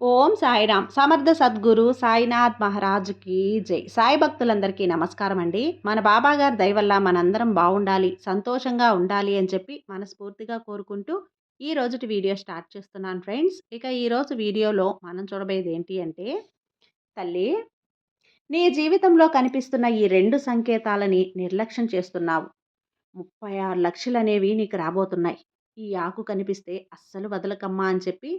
ఓం సాయిరామ్. సమర్థ సద్గురు సాయినాథ్ మహారాజుకి జై. సాయి భక్తులందరికీ నమస్కారం అండి. మన బాబా దయవల్ల వల్ల మనందరం బాగుండాలి సంతోషంగా ఉండాలి అని చెప్పి మనస్ఫూర్తిగా కోరుకుంటూ ఈ రోజుటి వీడియో స్టార్ట్ చేస్తున్నాను ఫ్రెండ్స్. ఇక ఈరోజు వీడియోలో మనం చూడబోయేది ఏంటి అంటే తల్లి నీ జీవితంలో కనిపిస్తున్న ఈ రెండు సంకేతాలని నిర్లక్ష్యం చేస్తున్నావు. ముప్పై ఆరు లక్షలు అనేవి నీకు రాబోతున్నాయి. ఈ ఆకు కనిపిస్తే అస్సలు వదలకమ్మా అని చెప్పి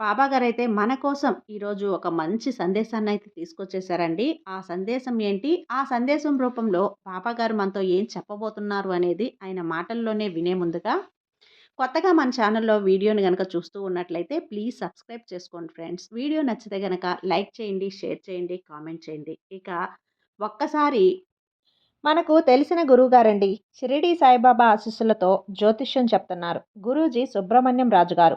బాబాగారు అయితే మన కోసం ఈరోజు ఒక మంచి సందేశాన్ని అయితే తీసుకొచ్చేసారండి. ఆ సందేశం ఏంటి? ఆ సందేశం రూపంలో బాబాగారు మనతో ఏం చెప్పబోతున్నారు అనేది ఆయన మాటల్లోనే వినే ముందుగా కొత్తగా మన ఛానల్లో వీడియోని కనుక చూస్తూ ఉన్నట్లయితే ప్లీజ్ సబ్స్క్రైబ్ చేసుకోండి ఫ్రెండ్స్. వీడియో నచ్చితే కనుక లైక్ చేయండి షేర్ చేయండి కామెంట్ చేయండి. ఇక ఒక్కసారి మనకు తెలిసిన గురువుగారండి షిరిడి సాయిబాబా ఆశీస్సులతో జ్యోతిష్యం చెప్తున్నారు. గురూజీ సుబ్రహ్మణ్యం రాజు గారు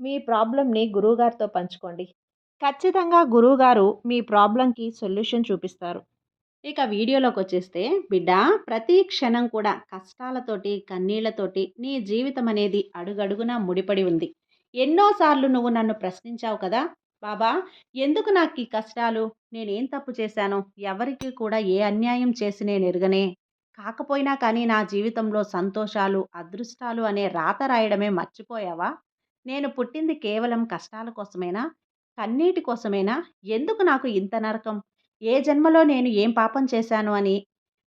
మీ ప్రాబ్లమ్ని గురువుగారితో పంచుకోండి. ఖచ్చితంగా గురువుగారు మీ ప్రాబ్లంకి సొల్యూషన్ చూపిస్తారు. ఇక వీడియోలోకి వచ్చేస్తే బిడ్డ ప్రతి క్షణం కూడా కష్టాలతోటి కన్నీళ్ళతోటి నీ జీవితం అనేది అడుగడుగునా ముడిపడి ఉంది. ఎన్నోసార్లు నువ్వు నన్ను ప్రశ్నించావు కదా! బాబా ఎందుకు నాకు ఈ కష్టాలు? నేనేం తప్పు చేశాను? ఎవరికి కూడా ఏ అన్యాయం చేసి నేను ఎరగనే? కాకపోయినా కానీ నా జీవితంలో సంతోషాలు అదృష్టాలు అనే రాత రాయడమే మర్చిపోయావా? నేను పుట్టింది కేవలం కష్టాల కోసమేనా? కన్నీటి కోసమేనా? ఎందుకు నాకు ఇంత నరకం? ఏ జన్మలో నేను ఏం పాపం చేశాను అని?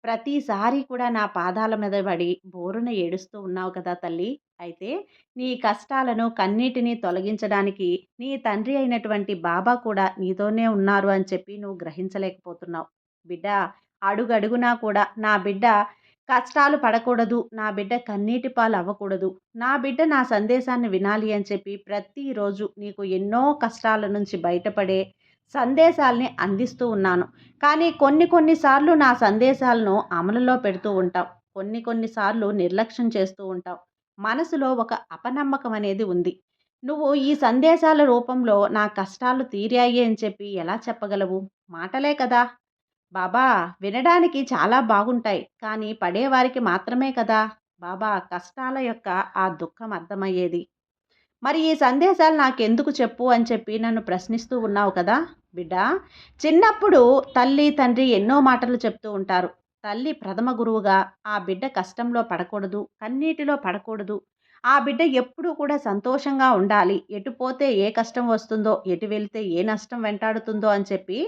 ప్రతిసారి కూడా నా పాదాల మీద పడి బోరున ఏడుస్తూ ఉన్నావు కదా తల్లి. అయితే నీ కష్టాలను కన్నీటిని తొలగించడానికి నీ తండ్రి అయినటువంటి బాబా కూడా నీతోనే ఉన్నారు అని చెప్పి నువ్వు గ్రహించలేకపోతున్నావు. బిడ్డ అడుగడుగునా కూడా నా బిడ్డ కష్టాలు పడకూడదు. నా బిడ్డ కన్నీటి పాలు అవ్వకూడదు. నా బిడ్డ నా సందేశాన్ని వినాలి అని చెప్పి ప్రతిరోజు నీకు ఎన్నో కష్టాల నుంచి బయటపడే సందేశాల్ని అందిస్తూ ఉన్నాను. కానీ కొన్ని కొన్నిసార్లు నా సందేశాలను అమలులో పెడుతూ ఉంటాం. కొన్ని కొన్నిసార్లు నిర్లక్ష్యం చేస్తూ ఉంటాం. మనసులో ఒక అపనమ్మకం అనేది ఉంది. నువ్వు ఈ సందేశాల రూపంలో నా కష్టాలు తీరాయి అని చెప్పి ఎలా చెప్పగలవు? మాటలే కదా! బాబా వినడానికి చాలా బాగుంటాయి. కానీ పడేవారికి మాత్రమే కదా! బాబా కష్టాల యొక్క ఆ దుఃఖం అర్థమయ్యేది. మరి ఈ సందేశాలు నాకెందుకు చెప్పు అని చెప్పి నన్ను ప్రశ్నిస్తూ ఉన్నావు కదా! బిడ్డ చిన్నప్పుడు తల్లి తండ్రి ఎన్నో మాటలు చెప్తూ ఉంటారు. తల్లి ప్రథమ గురువుగా ఆ బిడ్డ కష్టంలో పడకూడదు కన్నీటిలో పడకూడదు ఆ బిడ్డ ఎప్పుడూ కూడా సంతోషంగా ఉండాలి. ఎటు పోతే ఏ కష్టం వస్తుందో ఎటు వెళ్తే ఏ నష్టం వెంటాడుతుందో అని చెప్పి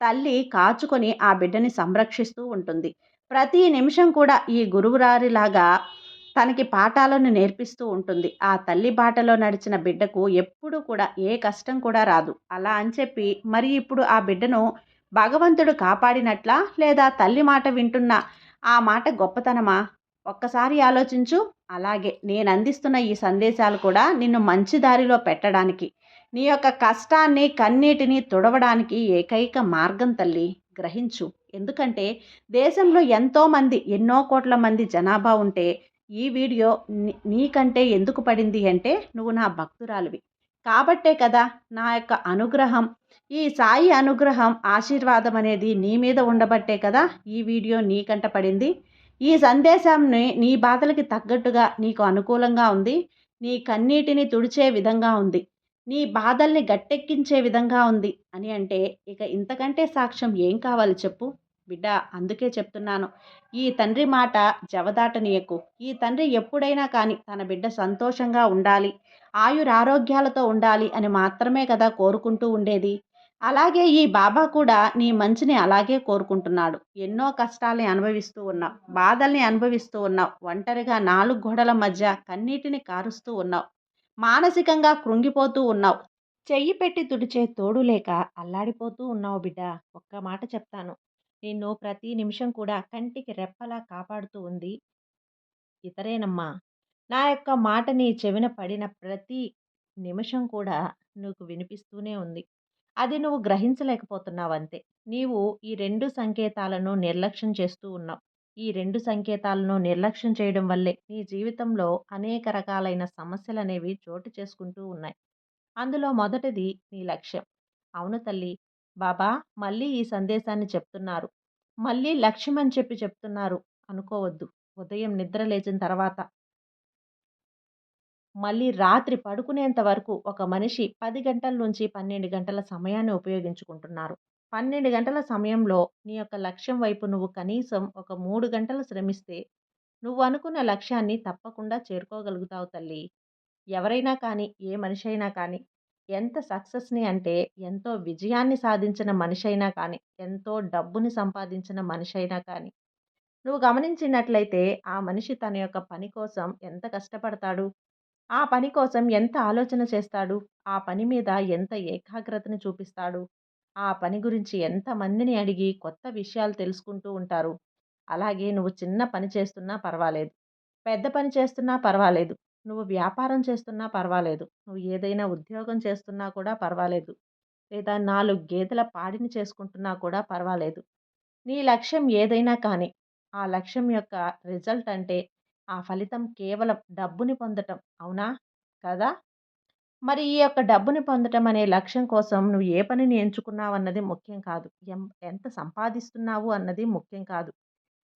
తల్లి కాచుకొని ఆ బిడ్డని సంరక్షిస్తూ ఉంటుంది. ప్రతి నిమిషం కూడా ఈ గురువురారిలాగా తనకి పాఠాలను నేర్పిస్తూ ఉంటుంది. ఆ తల్లి బాటలో నడిచిన బిడ్డకు ఎప్పుడు కూడా ఏ కష్టం కూడా రాదు. అలా అని చెప్పి మరి ఇప్పుడు ఆ బిడ్డను భగవంతుడు కాపాడినట్లా లేదా తల్లి మాట వింటున్న ఆ మాట గొప్పతనమా? ఒక్కసారి ఆలోచించు. అలాగే నేను అందిస్తున్న ఈ సందేశాలు కూడా నిన్ను మంచి దారిలో పెట్టడానికి నీ యొక్క కష్టాన్ని కన్నీటిని తుడవడానికి ఏకైక మార్గం తల్లి. గ్రహించు. ఎందుకంటే దేశంలో ఎంతోమంది ఎన్నో కోట్ల మంది జనాభా ఉంటే ఈ వీడియో నీకంటే ఎందుకు పడింది అంటే నువ్వు నా భక్తురాలివి. కాబట్టే కదా నా యొక్క అనుగ్రహం. ఈ సాయి అనుగ్రహం ఆశీర్వాదం అనేది నీ మీద ఉండబట్టే కదా ఈ వీడియో నీకంట పడింది. ఈ సందేశాన్ని నీ బాధలకి తగ్గట్టుగా నీకు అనుకూలంగా ఉంది. నీ కన్నీటిని తుడిచే విధంగా ఉంది. నీ బాధల్ని గట్టెక్కించే విధంగా ఉంది అని అంటే ఇక ఇంతకంటే సాక్ష్యం ఏం కావాలి చెప్పు? బిడ్డ అందుకే చెప్తున్నాను. ఈ తండ్రి మాట జవదాటనీయకు. ఈ తండ్రి ఎప్పుడైనా కానీ తన బిడ్డ సంతోషంగా ఉండాలి. ఆయురారోగ్యాలతో ఉండాలి అని మాత్రమే కదా కోరుకుంటూ ఉండేది. అలాగే ఈ బాబా కూడా నీ మంచిని అలాగే కోరుకుంటున్నాడు. ఎన్నో కష్టాల్ని అనుభవిస్తూ ఉన్నావు. బాధల్ని అనుభవిస్తూ ఉన్నావు. ఒంటరిగా నాలుగు గోడల మధ్య కన్నీటిని కారుస్తూ ఉన్నావు. మానసికంగా కృంగిపోతూ ఉన్నావు. చెయ్యి పెట్టి తుడిచే తోడు లేక అల్లాడిపోతూ ఉన్నావు బిడ్డ. ఒక్క మాట చెప్తాను. నిన్ను ప్రతి నిమిషం కూడా కంటికి రెప్పలా కాపాడుతూ ఉంది ఇతరేనమ్మా. నా యొక్క మాట నీ చెవిన పడిన ప్రతి నిమిషం కూడా నీకు వినిపిస్తూనే ఉంది. అది నువ్వు గ్రహించలేకపోతున్నావు అంతే. నీవు ఈ రెండు సంకేతాలను నిర్లక్ష్యం చేస్తూ ఉన్నావు. ఈ రెండు సంకేతాలను నిర్లక్ష్యం చేయడం వల్లే నీ జీవితంలో అనేక రకాలైన సమస్యలు అనేవి చోటు చేసుకుంటూ ఉన్నాయి. అందులో మొదటిది నీ లక్ష్యం. అవును తల్లి బాబా మళ్ళీ ఈ సందేశాన్ని చెప్తున్నారు. మళ్ళీ లక్ష్యం అని చెప్పి చెప్తున్నారు అనుకోవద్దు. ఉదయం నిద్ర లేచిన తర్వాత మళ్ళీ రాత్రి పడుకునేంత వరకు ఒక మనిషి పది గంటల నుంచి పన్నెండు గంటల సమయాన్ని ఉపయోగించుకుంటున్నారు. పన్నెండు గంటల సమయంలో నీ యొక్క లక్ష్యం వైపు నువ్వు కనీసం ఒక మూడు గంటలు శ్రమిస్తే నువ్వు అనుకున్న లక్ష్యాన్ని తప్పకుండా చేరుకోగలుగుతావు తల్లి. ఎవరైనా కానీ ఏ మనిషి అయినా కానీ ఎంత సక్సెస్ని అంటే ఎంతో విజయాన్ని సాధించిన మనిషి అయినా కానీ ఎంతో డబ్బుని సంపాదించిన మనిషి అయినా కానీ నువ్వు గమనించినట్లయితే ఆ మనిషి తన యొక్క పని కోసం ఎంత కష్టపడతాడు? ఆ పని కోసం ఎంత ఆలోచన చేస్తాడు? ఆ పని మీద ఎంత ఏకాగ్రతను చూపిస్తాడు? ఆ పని గురించి ఎంతమందిని అడిగి కొత్త విషయాలు తెలుసుకుంటూ ఉంటారు? అలాగే నువ్వు చిన్న పని చేస్తున్నా పర్వాలేదు. పెద్ద పని చేస్తున్నా పర్వాలేదు. నువ్వు వ్యాపారం చేస్తున్నా పర్వాలేదు. నువ్వు ఏదైనా ఉద్యోగం చేస్తున్నా కూడా పర్వాలేదు. లేదా నాలుగు గేదెల పాడిని చేసుకుంటున్నా కూడా పర్వాలేదు. నీ లక్ష్యం ఏదైనా కానీ ఆ లక్ష్యం యొక్క రిజల్ట్ అంటే ఆ ఫలితం కేవలం డబ్బుని పొందటం. అవునా? కదా? మరి ఈ యొక్క డబ్బుని పొందటం అనే లక్ష్యం కోసం నువ్వు ఏ పనిని ఎంచుకున్నావు అన్నది ముఖ్యం కాదు. ఎంత సంపాదిస్తున్నావు అన్నది ముఖ్యం కాదు.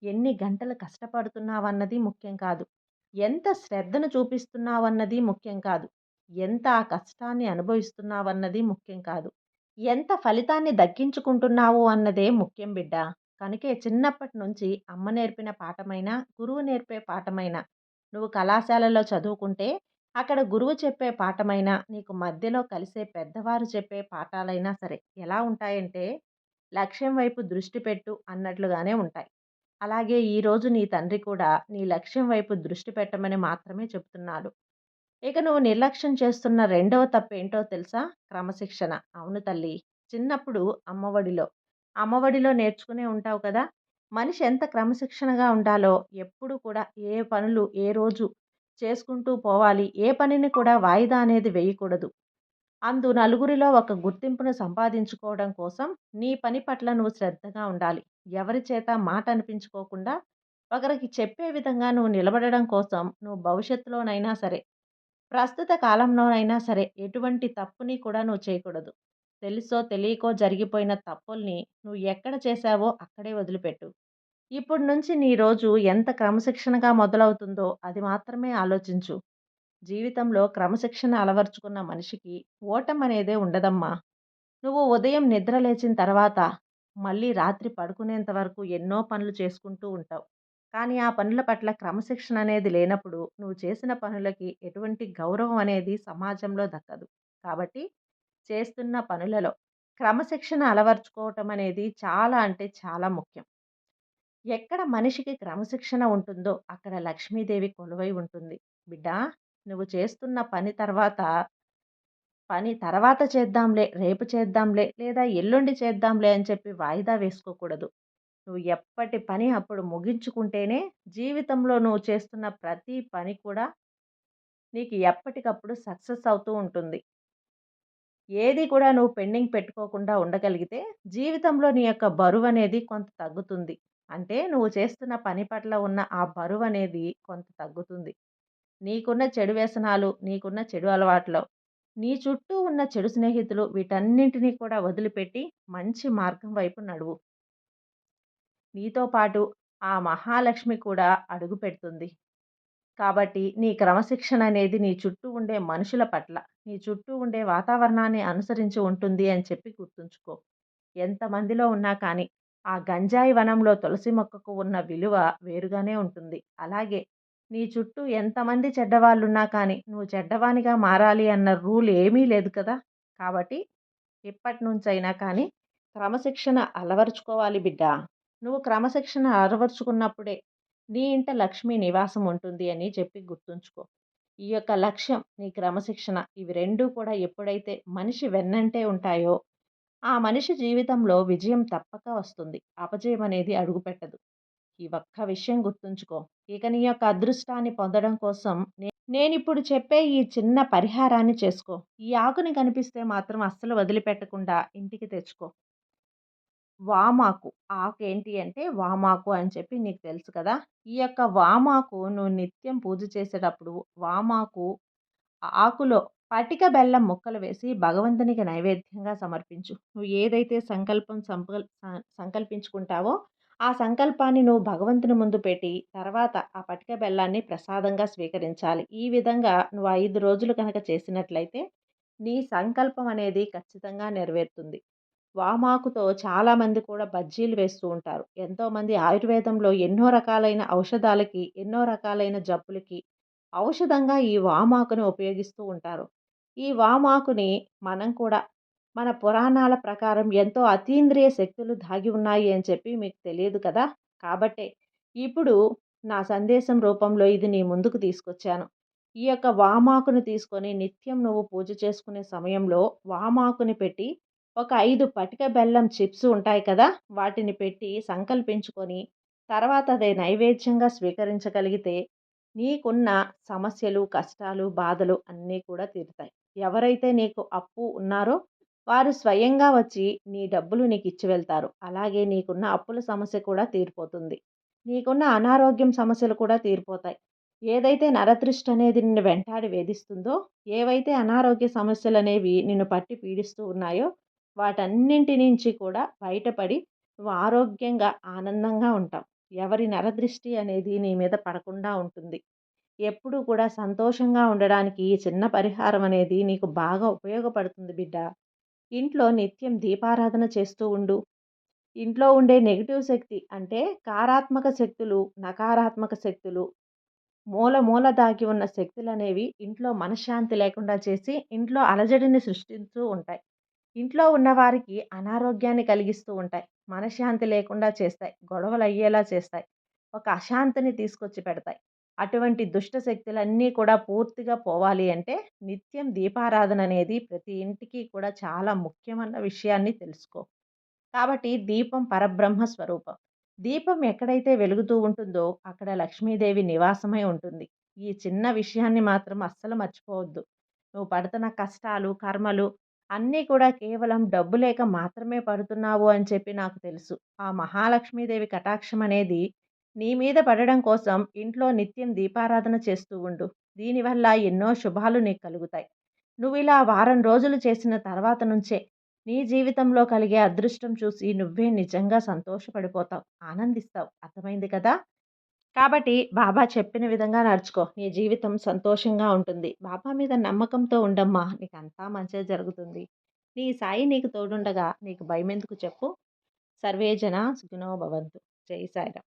ఎన్ని గంటలు కష్టపడుతున్నావు అన్నది ముఖ్యం కాదు. ఎంత శ్రద్ధను చూపిస్తున్నావన్నది ముఖ్యం కాదు. ఎంత ఆ కష్టాన్ని అనుభవిస్తున్నావన్నది ముఖ్యం కాదు. ఎంత ఫలితాన్ని దక్కించుకుంటున్నావు అన్నదే ముఖ్యం బిడ్డ. కనుకే చిన్నప్పటి నుంచి అమ్మ నేర్పిన పాఠమైనా గురువు నేర్పే పాఠమైనా నువ్వు కళాశాలలో చదువుకుంటే అక్కడ గురువు చెప్పే పాఠమైనా నీకు మధ్యలో కలిసే పెద్దవారు చెప్పే పాఠాలైనా సరే ఎలా ఉంటాయంటే లక్ష్యం వైపు దృష్టి పెట్టు అన్నట్లుగానే ఉంటాయి. అలాగే ఈరోజు నీ తండ్రి కూడా నీ లక్ష్యం వైపు దృష్టి పెట్టమని మాత్రమే చెప్తున్నాడు. ఇక నువ్వు నిర్లక్ష్యం చేస్తున్న రెండవ తప్పు ఏంటో తెలుసా? క్రమశిక్షణ. అవును తల్లి చిన్నప్పుడు అమ్మఒడిలో అమ్మఒడిలో నేర్చుకునే ఉంటావు కదా! మనిషి ఎంత క్రమశిక్షణగా ఉండాలో ఎప్పుడు కూడా ఏ పనులు ఏ రోజు చేసుకుంటూ పోవాలి. ఏ పనిని కూడా వాయిదా అనేది వేయకూడదు. అందు నలుగురిలో ఒక గుర్తింపును సంపాదించుకోవడం కోసం నీ పని పట్ల నువ్వు శ్రద్ధగా ఉండాలి. ఎవరి చేత మాట అనిపించుకోకుండా ఒకరికి చెప్పే విధంగా నువ్వు నిలబడడం కోసం నువ్వు భవిష్యత్తులోనైనా సరే ప్రస్తుత కాలంలోనైనా సరే ఎటువంటి తప్పుని కూడా నువ్వు చేయకూడదు. తెలుసో తెలియకో జరిగిపోయిన తప్పుల్ని నువ్వు ఎక్కడ చేశావో అక్కడే వదిలిపెట్టు. ఇప్పటి నుంచి నీ రోజు ఎంత క్రమశిక్షణగా మొదలవుతుందో అది మాత్రమే ఆలోచించు. జీవితంలో క్రమశిక్షణ అలవర్చుకున్న మనిషికి ఓటం అనేదే ఉండదమ్మా. నువ్వు ఉదయం నిద్ర లేచిన తర్వాత మళ్ళీ రాత్రి పడుకునేంత వరకు ఎన్నో పనులు చేసుకుంటూ ఉంటావు. కానీ ఆ పనుల పట్ల క్రమశిక్షణ అనేది లేనప్పుడు నువ్వు చేసిన పనులకి ఎటువంటి గౌరవం అనేది సమాజంలో దక్కదు. కాబట్టి చేస్తున్న పనులలో క్రమశిక్షణ అలవర్చుకోవటం అనేది చాలా అంటే చాలా ముఖ్యం. ఎక్కడ మనిషికి క్రమశిక్షణ ఉంటుందో అక్కడ లక్ష్మీదేవి కొలువై ఉంటుంది. బిడ్డ నువ్వు చేస్తున్న పని తర్వాత పని తర్వాత చేద్దాంలే రేపు చేద్దాంలే లేదా ఎల్లుండి చేద్దాంలే అని చెప్పి వాయిదా వేసుకోకూడదు. నువ్వు ఎప్పటి పని అప్పుడు ముగించుకుంటేనే జీవితంలో నువ్వు చేస్తున్న ప్రతి పని కూడా నీకు ఎప్పటికప్పుడు సక్సెస్ అవుతూ ఉంటుంది. ఏది కూడా నువ్వు పెండింగ్ పెట్టుకోకుండా ఉండగలిగితే జీవితంలో నీ యొక్క బరువు అనేది కొంత తగ్గుతుంది. అంటే నువ్వు చేస్తున్న పని పట్ల ఉన్న ఆ బరువు అనేది కొంత తగ్గుతుంది. నీకున్న చెడు వ్యసనాలు నీకున్న చెడు అలవాట్లు నీ చుట్టూ ఉన్న చెడు స్నేహితులు వీటన్నింటినీ కూడా వదిలిపెట్టి మంచి మార్గం వైపు నడువు. నీతో పాటు ఆ మహాలక్ష్మి కూడా అడుగుపెడుతుంది కాబట్టి నీ క్రమశిక్షణ అనేది నీ చుట్టూ ఉండే మనుషుల పట్ల నీ చుట్టూ ఉండే వాతావరణాన్ని అనుసరించి ఉంటుంది అని చెప్పి గుర్తుంచుకో. ఎంతమందిలో ఉన్నా కానీ ఆ గంజాయి వనంలో తులసి మొక్కకు ఉన్న విలువ వేరుగానే ఉంటుంది. అలాగే నీ చుట్టూ ఎంతమంది చెడ్డవాళ్ళున్నా కానీ నువ్వు చెడ్డవానిగా మారాలి అన్న రూల్ ఏమీ లేదు కదా! కాబట్టి ఇప్పటి నుంచైనా కానీ క్రమశిక్షణ అలవరుచుకోవాలి బిడ్డ. నువ్వు క్రమశిక్షణ అలవరుచుకున్నప్పుడే నీ ఇంట లక్ష్మి నివాసం ఉంటుంది అని చెప్పి గుర్తుంచుకో. ఈ యొక్క లక్ష్యం నీ క్రమశిక్షణ ఇవి రెండూ కూడా ఎప్పుడైతే మనిషి వెన్నంటే ఉంటాయో ఆ మనిషి జీవితంలో విజయం తప్పక వస్తుంది. అపజయం అనేది అడుగుపెట్టదు ఈ ఒక్క విషయం గుర్తుంచుకో. ఇక నీ యొక్క అదృష్టాన్ని పొందడం కోసం నేనిప్పుడు చెప్పే ఈ చిన్న పరిహారాన్ని చేసుకో. ఈ ఆకుని కనిపిస్తే మాత్రం అస్సలు వదిలిపెట్టకుండా ఇంటికి తెచ్చుకో. వామాకు. ఆకు ఏంటి అంటే వామాకు అని చెప్పి నీకు తెలుసు కదా! ఈ యొక్క వామాకు నువ్వు నిత్యం పూజ చేసేటప్పుడు వామాకు ఆకులో పటిక బెల్లం ముక్కలు వేసి భగవంతునికి నైవేద్యంగా సమర్పించు. నువ్వు ఏదైతే సంకల్పం సంకల్ సంకల్పించుకుంటావో ఆ సంకల్పాన్ని నువ్వు భగవంతుని ముందు పెట్టి తర్వాత ఆ పటిక బెల్లాన్ని ప్రసాదంగా స్వీకరించాలి. ఈ విధంగా నువ్వు ఐదు రోజులు కనుక చేసినట్లయితే నీ సంకల్పం అనేది ఖచ్చితంగా నెరవేరుతుంది. వామాకుతో చాలామంది కూడా బజ్జీలు వేస్తూ ఉంటారు. ఎంతోమంది ఆయుర్వేదంలో ఎన్నో రకాలైన ఔషధాలకి ఎన్నో రకాలైన జబ్బులకి ఔషధంగా ఈ వామాకుని ఉపయోగిస్తూ ఉంటారు. ఈ వామాకుని మనం కూడా మన పురాణాల ప్రకారం ఎంతో అతీంద్రియ శక్తులు దాగి ఉన్నాయి అని చెప్పి మీకు తెలియదు కదా! కాబట్టే ఇప్పుడు నా సందేశం రూపంలో ఇది నీ ముందుకు తీసుకొచ్చాను. ఈ యొక్క వామాకుని తీసుకొని నిత్యం నువ్వు పూజ చేసుకునే సమయంలో వామాకుని పెట్టి ఒక ఐదు పటిక బెల్లం చిప్స్ ఉంటాయి కదా వాటిని పెట్టి సంకల్పించుకొని తర్వాత అదే నైవేద్యంగా స్వీకరించగలిగితే నీకున్న సమస్యలు కష్టాలు బాధలు అన్నీ కూడా తీరుతాయి. ఎవరైతే నీకు అప్పు ఉన్నారో వారు స్వయంగా వచ్చి నీ డబ్బులు నీకు ఇచ్చి వెళ్తారు. అలాగే నీకున్న అప్పుల సమస్య కూడా తీరిపోతుంది. నీకున్న అనారోగ్యం సమస్యలు కూడా తీరిపోతాయి. ఏదైతే నరదృష్టి అనేది నిన్ను వెంటాడి వేధిస్తుందో ఏవైతే అనారోగ్య సమస్యలు అనేవి నిన్ను పట్టి పీడిస్తూ ఉన్నాయో వాటన్నింటి నుంచి కూడా బయటపడి నువ్వు ఆరోగ్యంగా ఆనందంగా ఉంటావు. ఎవరి నరదృష్టి అనేది నీ మీద పడకుండా ఉంటుంది. ఎప్పుడూ కూడా సంతోషంగా ఉండడానికి ఈ చిన్న పరిహారం అనేది నీకు బాగా ఉపయోగపడుతుంది బిడ్డ. ఇంట్లో నిత్యం దీపారాధన చేస్తూ ఉండు. ఇంట్లో ఉండే నెగిటివ్ శక్తి అంటే కారాత్మక శక్తులు నకారాత్మక శక్తులు మూల మూల దాగి ఉన్న శక్తులు అనేవి ఇంట్లో మనశ్శాంతి లేకుండా చేసి ఇంట్లో అలజడిని సృష్టిస్తూ ఉంటాయి. ఇంట్లో ఉన్నవారికి అనారోగ్యాన్ని కలిగిస్తూ ఉంటాయి. మనశ్శాంతి లేకుండా చేస్తాయి. గొడవలు అయ్యేలా చేస్తాయి. ఒక అశాంతిని తీసుకొచ్చి పెడతాయి. అటువంటి దుష్ట శక్తులన్నీ కూడా పూర్తిగా పోవాలి అంటే నిత్యం దీపారాధన అనేది ప్రతి ఇంటికి కూడా చాలా ముఖ్యమైన విషయాన్ని తెలుసుకో. కాబట్టి దీపం పరబ్రహ్మ స్వరూపం. దీపం ఎక్కడైతే వెలుగుతూ ఉంటుందో అక్కడ లక్ష్మీదేవి నివాసమై ఉంటుంది. ఈ చిన్న విషయాన్ని మాత్రం అస్సలు మర్చిపోవద్దు. నువ్వు పడుతున్న కష్టాలు కర్మలు అన్నీ కూడా కేవలం డబ్బు లేక మాత్రమే పడుతున్నావు అని చెప్పి నాకు తెలుసు. ఆ మహాలక్ష్మీదేవి కటాక్షం అనేది నీ మీద పడడం కోసం ఇంట్లో నిత్యం దీపారాధన చేస్తూ ఉండు. దీనివల్ల ఎన్నో శుభాలు నీకు కలుగుతాయి. నువ్వు ఇలా వారం రోజులు చేసిన తర్వాత నుంచే నీ జీవితంలో కలిగే అదృష్టం చూసి నువ్వే నిజంగా సంతోషపడిపోతావు ఆనందిస్తావు. అర్థమైంది కదా? కాబట్టి బాబా చెప్పిన విధంగా నడుచుకో. నీ జీవితం సంతోషంగా ఉంటుంది. బాబా మీద నమ్మకంతో ఉండమ్మా. నీకు అంతా మంచిగా జరుగుతుంది. నీ సాయి నీకు తోడుండగా నీకు భయం ఎందుకు చెప్పు సర్వేజన సుఖినో భవంతు. జై సాయిరామ్.